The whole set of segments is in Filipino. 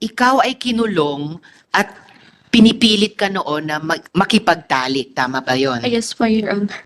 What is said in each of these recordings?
ikaw ay kinulong at pinipilit ka noon na mag- makipagtalik. Tama ba yon? I guess po, Your Honor.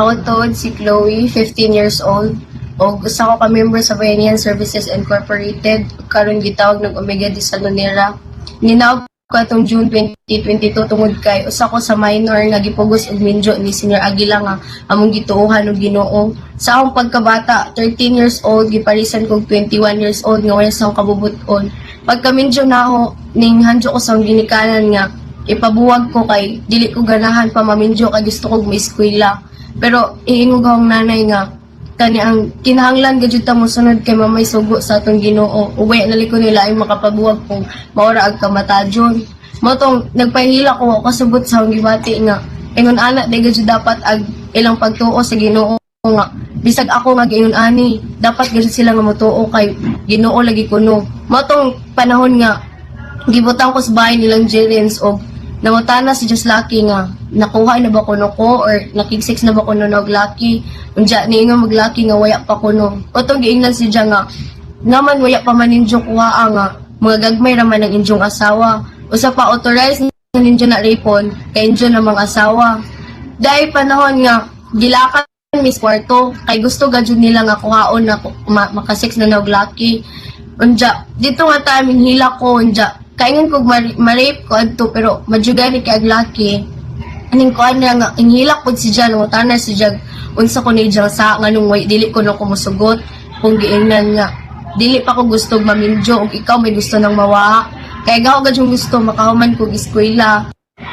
Ako tod si Chloe, 15 years old. O gusto ko ka-member sa Bayanihan Services Incorporated. Karon gitawag ng Omega de Salonera. Ninawag ko atong June 2022 tungod kay usa ko sa minor nga gipugos og minjo ni Senior Aguila nga among gituohan og Ginoo. Sa akong pagkabata, 13 years old giparisan kog 21 years old nga wala sa akong kabubuton. Pagka minjo na ako ning handyo ko sa ginikanan nga ipabuwag ko kay dili ko ganahan pa maminjo kay gusto kog maeskwela. Pero iingog akong nanay nga kani ang kinahanglan gadyo ta mo sunod kay mamay sugo sa atong Ginoo. Uwi na liko nila ay makapabuwag kung maura ag kamatajon. Mo tong nagpahila ko ako kasubot sa gibati nga ingon ana di gadyo dapat ag ilang pagtuo sa Ginoo nga bisag ako nga giingon ani dapat gadyo sila nga motuo kay Ginoo lagi kuno. Mo tong panahon nga gibutang ko sa bahay nilang Jerens og nangutana si Just Lucky nga nakuha na ba kuno ko? Or nakigsix na ba kuno nog Lucky? Unja ni nga mag Lucky nga waya pa kuno otong giingnan si Diya nga nga man waya pa man ninyo kuha nga mga gagmay raman ng inyong asawa. Usa pa authorized na ninyo na ripon kay inyo na mga asawa. Dahil panahon nga gilakan mis kwarto kay gusto gadyo nila nga kuhaon na makasix na nog Lucky. Unja dito nga taming hila ko unja kaingan kog mar- ma-rape ko adto pero madjugani kay ag lucky aning ko ana nga inhilak pud si Jan mo tanan si Jag unsa ko ni Jan sa nga nung way dili ko na kumusugot kung giingnan nga dili pa ko gusto maminjo ug ikaw may gusto nang mawa. Kay gaw gad yung gusto makahuman kog eskwela.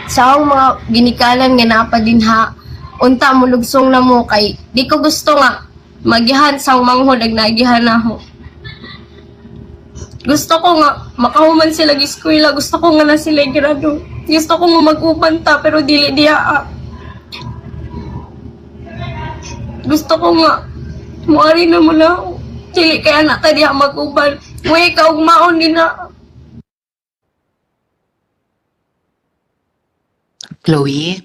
Sa akong mga ginikanan nga napa din ha unta mo lugsong na mo kay di ko gusto nga magihan sa manghod ag nagihan ako gusto ko nga, makahuman sila gi eskwela. Gusto ko nga na sila grado. Gusto ko nga mag-upan ta, pero dili diya. ah. Gusto ko nga, muari na mo na. Dili kaya na ta diya mag-uban. Uy, ikaw maon din na. Chloe?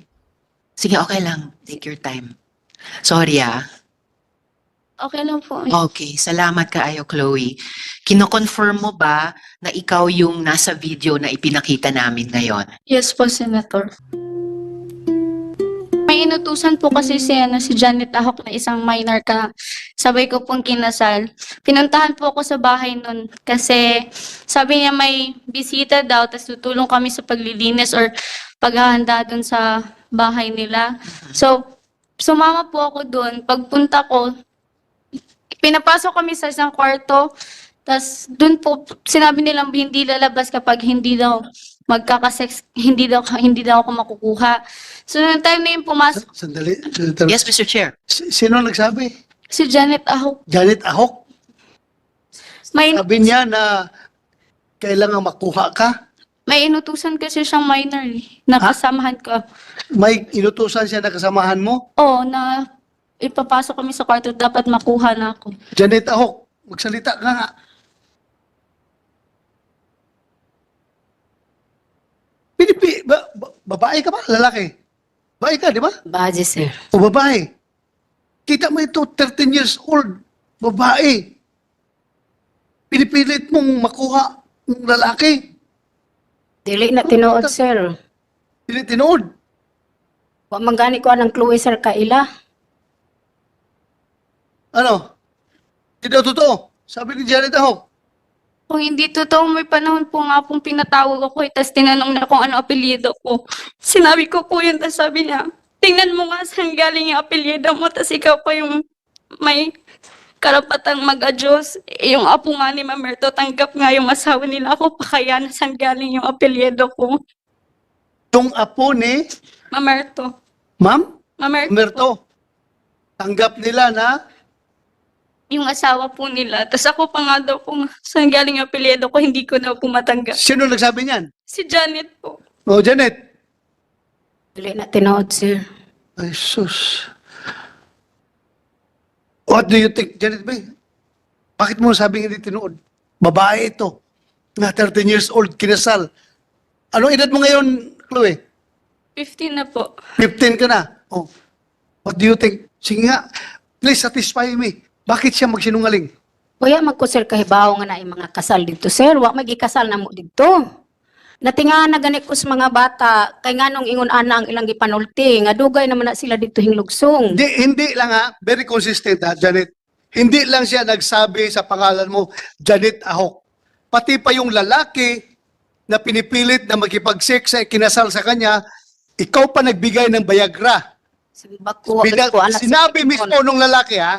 Sige, okay lang. Take your time. Sorry ah. Okay lang po. Okay, salamat kaayo Chloe. Kino-confirm mo ba na ikaw yung nasa video na ipinakita namin ngayon? Yes po, Senator. May inutusan po kasi si, ano, si Janet Ahok na isang minor ka. Sabay ko pong kinasal. Pinuntahan po ako sa bahay nun kasi sabi niya may bisita daw tapos tutulong kami sa paglilinis or paghahanda dun sa bahay nila. So, sumama po ako dun. Pagpunta ko, pinapasok kami sa isang kwarto. Tapos dun po sinabi nilang hindi lalabas kapag hindi daw magkakasex, hindi daw hindi daw ako makukuha. So nung time na yung pumasok Sandali. Senator. Yes, Mr. Chair. Si- Sino nagsabi? si Janet Ahok, Janet Ahok. may Sabi niya na kailangan makuha ka. may inutusan kasi siyang minor eh, na Ha? kasamahan ko. May inutusan siya na kasamahan mo. Oo, na ipapasok kami sa kwarto dapat makuha na ako. Janet Ahok, magsalita ka nga. Pinipi, ba, ba- babae ka ba? Lalaki? Babae ka, di ba? Baje, sir. O babae? Kita mo ito, 13 years old, babae. Pinipilit mong makuha ng lalaki. Dili na tinuod, sir. Hindi tinood. Wa man gani ko anang Chloe, sir, kaila. Ano? Hindi daw totoo. Sabi ni Janet Ahok. Kung hindi totoo, may panahon po nga pong pinatawag ako eh, tapos tinanong na kung ano apelyido ko. Sinabi ko po yun, tapos sabi niya, tingnan mo nga saan galing yung apelyido mo, tapos ikaw pa yung may karapatang mag-adjust. Eh, Yung apo nga ni Mamerto, tanggap nga yung asawa nila ako, pa kaya na saan galing yung apelyido ko. Yung apo ni Mamerto. Ma'am Mamerto. Merto. Tanggap nila na Yung asawa po nila. Tapos ako pa nga daw kung saan galing yung apelyido ko, hindi ko na po matanggap. sino nagsabi niyan? Si Janet po. O Janet. Dili na tinuod, sir. Ay, sus. What do you think, Janet May? Bakit mo sabing hindi tinuod? Babae ito. Na 13 years old, kinasal. Anong edad mo ngayon, Chloe? 15 na po. 15 ka na. Oh. What do you think? Sige nga, please satisfy me. Bakit siya magsinungaling? Kuya, magko sir kahibaw nga na yung mga kasal dito, sir. Wa magikasal na mo dito. Natinga na gani ko sa mga bata, kay nga nung ingon ana ang ilang gipanulti, nga dugay naman na sila dito hinglugsong. Hindi, hindi lang ha, very consistent ha, Janet. Hindi lang siya nagsabi sa pangalan mo, Janet Ahok. Pati pa yung lalaki na pinipilit na makipag-sex sa kinasal sa kanya, ikaw pa nagbigay ng Viagra. Bako, Bina- ko, anak, sinabi mismo nung lalaki ha,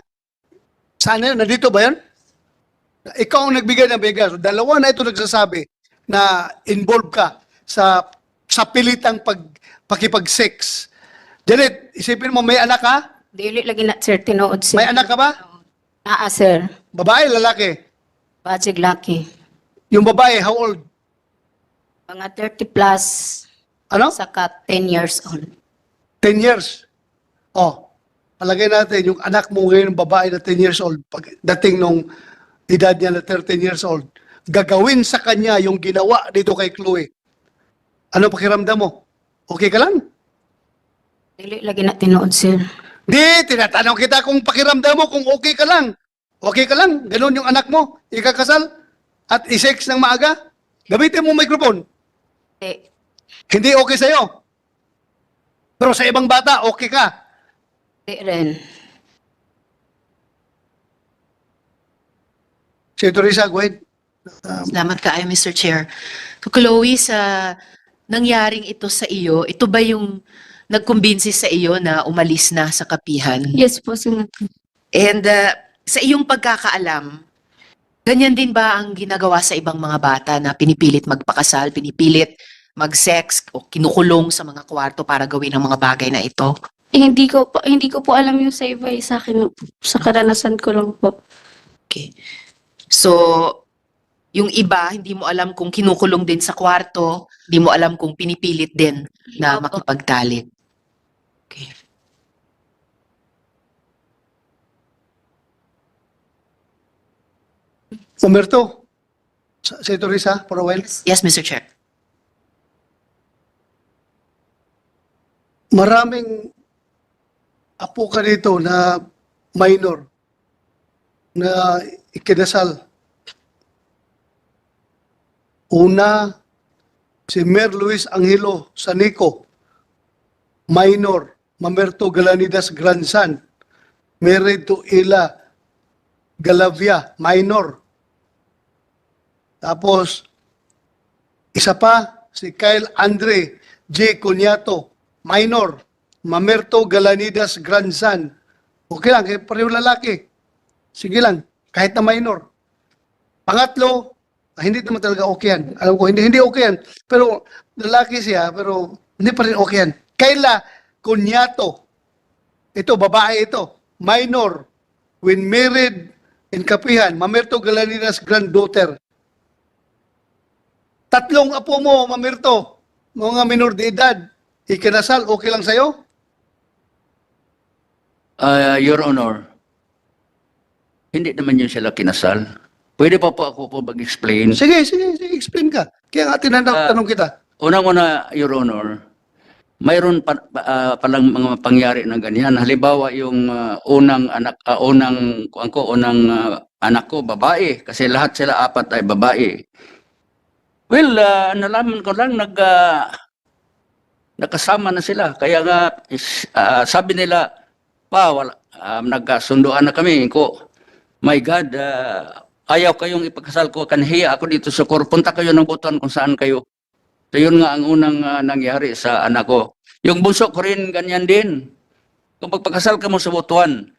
sana yun, nandito ba yun? Ikaw ang nagbigay ng Viagra. So, dalawa na ito nagsasabi na involved ka sa sa pilitang pag, pakipag-sex. Janet, isipin mo, may anak ka? Dili lagi na sir tinuod sir. May anak ka ba? Naa sir. Babae, lalaki? Bajig laki. Yung babae, how old? Mga 30 plus, Ano? saka 10 years old. 10 years. Oh, palagay natin, yung anak mo ngayon, babae na 10 years old, pag dating nung edad niya na 13 years old, gagawin sa kanya yung ginawa dito kay Chloe. Ano pakiramdam mo? Okay ka lang? Dili lagi na tinuod sir. Di, tinatanong kita kung pakiramdam mo, kung okay ka lang. Okay ka lang? Ganun yung anak mo, ikakasal at isex ng maaga? Gamitin mo microphone. Eh, Hindi okay sa'yo. Pero sa ibang bata, okay ka. Di rin. Si Teresa, go ahead. Salamat kaayo, Mr. Chair. So, Chloe, sa nangyaring ito sa iyo, ito ba yung nagkumbinsi sa iyo na umalis na sa kapihan? Yes po, Senator. And uh, sa iyong pagkakaalam, ganyan din ba ang ginagawa sa ibang mga bata na pinipilit magpakasal, pinipilit mag-sex o kinukulong sa mga kwarto para gawin ang mga bagay na ito? Eh, hindi ko po, hindi ko po alam yung sa iba eh, sa akin, sa karanasan ko lang po. Okay. So, yung iba, hindi mo alam kung kinukulong din sa kwarto, hindi mo alam kung pinipilit din na Opo. makipagtalik. Okay. Umberto, sa- si Teresa, for a while. Yes, Mr. Chair. Maraming apo ka dito na minor na ikinasal. Una, si Mer Luis Angelo Sanico, minor, Mamerto Galanidas grandson, married to Ila Galavia, minor. Tapos, isa pa, si Kyle Andre J. Cunyato, minor. Mamerto Galanidas grandson. Okay lang, kaya pareho lalaki. Sige lang, kahit na minor. Pangatlo, ah, hindi naman talaga okay yan. Alam ko, hindi, hindi okay yan. Pero lalaki siya, pero hindi pa rin okay yan. Kayla Cunyato. Ito, babae ito. Minor. When married in Kapihan, Mamerto Galanidas granddaughter. Tatlong apo mo, Mamerto, mga minor de edad, ikinasal, okay lang sa'yo? Ah, Your Honor, hindi naman yun sila kinasal. Pwede pa po ako po mag-explain. Sige, sige, sige, explain ka. Kaya nga tinanong tanong kita. Unang-una, Your Honor, mayroon pa, ah, palang mga pangyari ng ganyan. Halimbawa, yung ah, unang anak, ah, unang, kuwan ko, unang ah, anak ko, babae. Kasi lahat sila apat ay babae. Well, ah, nalaman ko lang, nag, ah, nakasama na sila. Kaya nga, is, ah, sabi nila, pa, wala, ah, nagkasunduan na kami. Ko, my God, ah, ayaw kayong ipagkasal ko. Kanhiya ako dito sa kor. Punta kayo ng butuan kung saan kayo. So yun nga ang unang ah, nangyari sa anak ko. Yung bunso ko rin ganyan din. Kung pagpakasal ka mo sa butuan,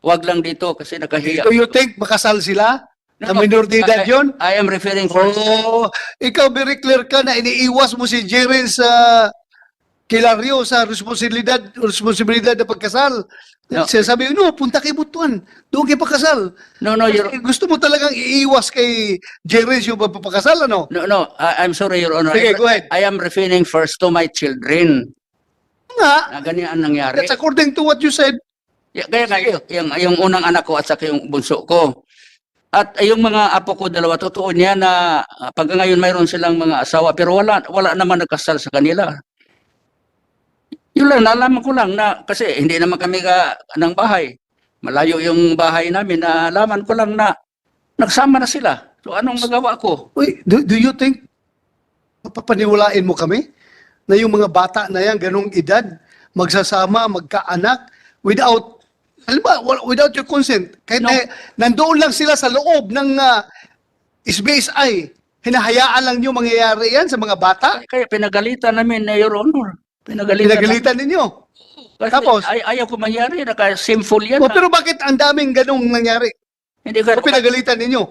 wag lang dito kasi nakahiya. Do you think makasal sila? Na No, no. minor de edad I- yun? I am referring for Oo. ikaw very clear ka na iniiwas mo si Jeren sa Kilario sa responsibilidad responsibilidad na pagkasal. No. Siya sabi, no, punta kay Butuan. Doon kay pagkasal. No, no, your, gusto mo talagang iiwas kay Jeren yung pagpapakasal, ano? no, no, I, I'm sorry, Your Honor. Sige, I, go ahead. I am referring first to my children. Nga, Na ganyan ang nangyari. that's according to what you said. Y- Kaya nga, yung, yung, yung unang anak ko at saka yung bunso ko. At eh, yung mga apo ko dalawa, totoo niya na ah, pag ngayon mayroon silang mga asawa, pero wala, wala naman nagkasal sa kanila. Yun lang, nalaman ko lang na, kasi hindi naman kami ka, ng bahay. Malayo yung bahay namin, nalaman ko lang na Nagsama na sila. So anong magawa ko? Uy, do, do you think papaniwalain mo kami na yung mga bata na yan, ganong edad, magsasama, magkaanak, without, alam ba, without your consent, kahit No. na, nandoon lang sila sa loob ng uh, SBSI, hinahayaan lang nyo mangyayari yan sa mga bata? Kaya pinagalitan namin na Your Honor. Pinagalitan. Pinagalitan ninyo. Kasi Tapos? ay, ayaw ko mangyari. Naka-sinful yan. O, ah. pero bakit ang daming ganong nangyari? Hindi ko, O pinagalitan ninyo?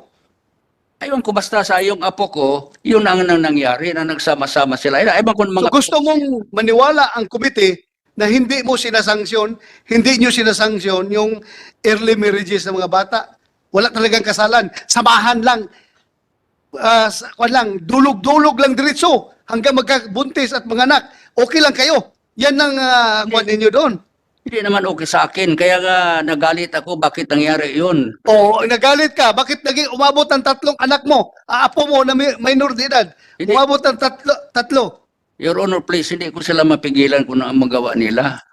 Ayun ko basta sa yung apo ko, yun ang nang nangyari na nagsama-sama sila. Ewan ko ng So mga gusto mong maniwala ang komite na hindi mo sinasanksyon, hindi nyo sinasanksyon yung early marriages ng mga bata. Wala talagang kasalan. Samahan lang. Kwan lang, dulog-dulog lang diretso hanggang magkabuntis at mga anak. Okay lang kayo. Yan ang uh, kwan ninyo doon. Hindi naman okay sa akin. Kaya nga nagalit ako bakit nangyari yun. O nagalit ka, bakit naging umabot ng tatlong anak mo? Aapo mo na may, minor de edad. Hindi. Umabot ng tatlo. tatlo. Your Honor, please, hindi ko sila mapigilan kung ano ang magawa nila.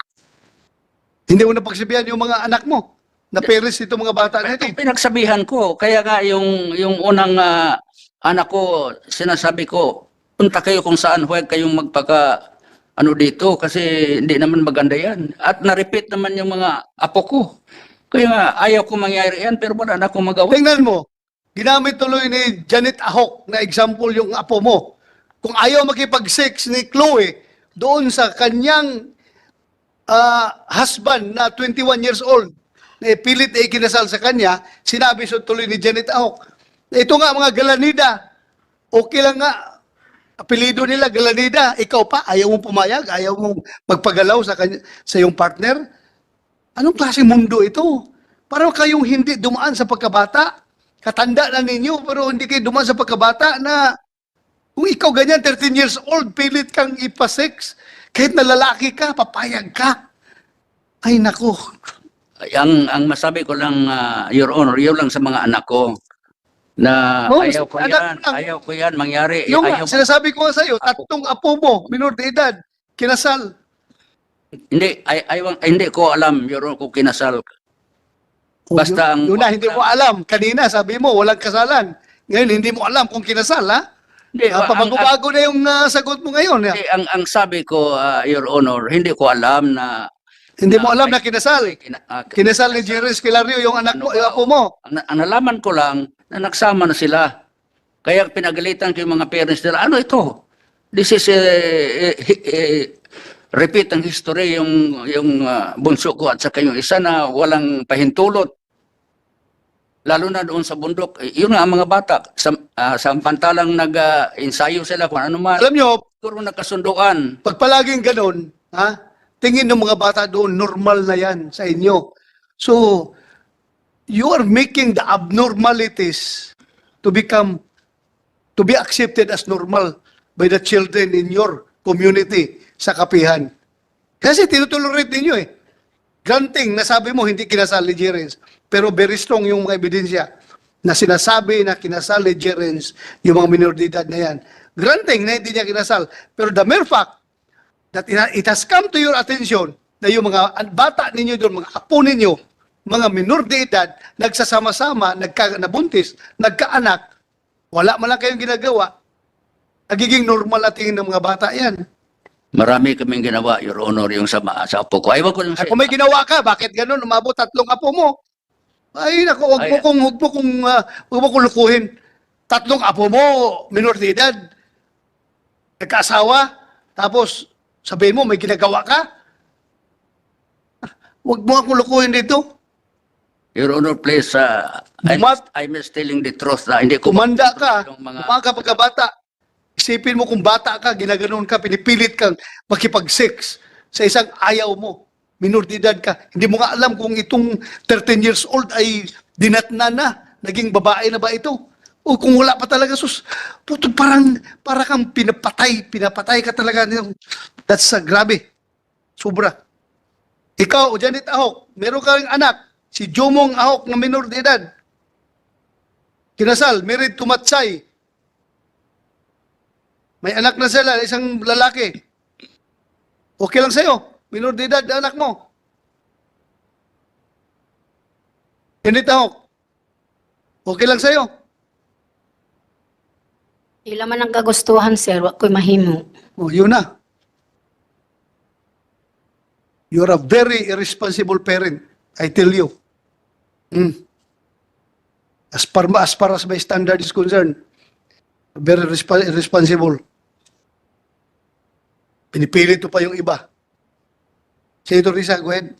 Hindi mo napagsabihan yung mga anak mo na parents nito mga bata na ito. Pinagsabihan ko. Kaya nga yung, yung unang ah, anak ko, sinasabi ko, punta kayo kung saan, huwag kayong magpaka ano dito kasi hindi naman maganda yan. At na-repeat naman yung mga apo ko. Kaya nga, ayaw ko mangyari yan, pero wala na akong magawa. Tingnan mo, ginamit tuloy ni Janet Ahok na example yung apo mo. Kung ayaw makipag-sex ni Chloe doon sa kanyang ah, husband na 21 years old, na pilit ay kinasal sa kanya, sinabi so tuloy ni Janet Ahok, ito nga mga galanida, okay lang nga, apelido nila galanida, ikaw pa, ayaw mong pumayag, ayaw mong magpagalaw sa, kanya, sa iyong partner, Anong klaseng mundo ito? Parang kayong hindi dumaan sa pagkabata. Katanda na ninyo, pero hindi kayo dumaan sa pagkabata na kung ikaw ganyan, 13 years old, pilit kang ipasex, kahit na lalaki ka, papayag ka. Ay, nako. ang ang masabi ko lang ah, your honor yun lang sa mga anak ko na Oh, ayaw ko yan lang. ayaw ko yan mangyari Yung ayaw sinasabi ko nga sa'yo, tatlong apo mo, minor de edad, kinasal. hindi ay, ayaw- hindi ko alam your kung kinasal Basta ang- Yun na, hindi mo alam. Kanina, sabi mo, walang kasalan. Ngayon, hindi mo alam kung kinasal, ha? hindi Ah, ang, ang, pabago na yung ah, sagot mo ngayon. ha? hindi, ang, ang sabi ko ah, your honor hindi ko alam na Hindi mo alam na kinasal. kina- ah, Kinasal ni Jerry Esquilario yung anak mo, Ano yung ba? apo mo. ang, ang nalaman ko lang na nagsama na sila. Kaya pinagalitan ko yung mga parents nila ano ito? This is eh, eh, eh, repeat ang history yung yung ah, bunso ko at saka yung isa na walang pahintulot. Lalo na doon sa bundok. Eh, yun nga ang mga bata sa ah, samantalang nag-ensayo sila kung ano man Alam nyo, siguro nagkasunduan pag palaging ganun, ha, tingin ng mga bata doon, normal na yan sa inyo. So, you are making the abnormalities to become, to be accepted as normal by the children in your community sa kapihan. Kasi tinutolerate ninyo eh. Granting, nasabi mo hindi kinasal ni pero very strong yung mga ebidensya na sinasabi na kinasal ni yung mga minor de edad na yan. Granting na hindi niya kinasal, pero the mere fact that it has come to your attention na yung mga bata ninyo doon, mga apo ninyo, mga minor de edad, nagsasama-sama, nagka, nabuntis, nagkaanak, wala man lang kayong ginagawa, nagiging normal na tingin ng mga bata yan. marami kaming ginawa your honor yung sa, sa apo ko ayaw ko yung Ay, kung may ginawa ka, bakit ganun? Umabot tatlong apo mo. Ay, naku, huwag mo Ay. kong, huwag mo kong, ah, huwag mo kong lukuhin. Tatlong apo mo, minor de edad. Nagkaasawa, tapos sabihin mo, may ginagawa ka. Ah, Huwag mo akong lukuhin dito. Your Honor, please, uh, I'm, Bumat- I'm telling the truth na hindi ko Kumanda ka, yung mga umaga pagkabata. Isipin mo kung bata ka, ginaganon ka, pinipilit kang makipag-sex sa isang ayaw mo. Minor de edad ka. Hindi mo nga alam kung itong 13 years old ay dinatna na. Naging babae na ba ito? O kung wala pa talaga, sus, puto, parang, para kang pinapatay, pinapatay ka talaga. That's uh, grabe. Sobra. Ikaw, Janet Ahok, meron kang anak, si Jomong Ahok na minor de edad. Kinasal, married to Matsay. May anak na sila, isang lalaki. Okay lang sa'yo. Minor de edad na anak mo. Janet Ahok. Okay lang sa'yo? Ila man ang kagustuhan, sir, wa ko'y mahimo. Oh, yun na. You're a very irresponsible parent. I tell you. Mm. As far, as far as my standard is concerned, very resp- irresponsible. Pinipilit ko pa yung iba. Senator Risa, go ahead.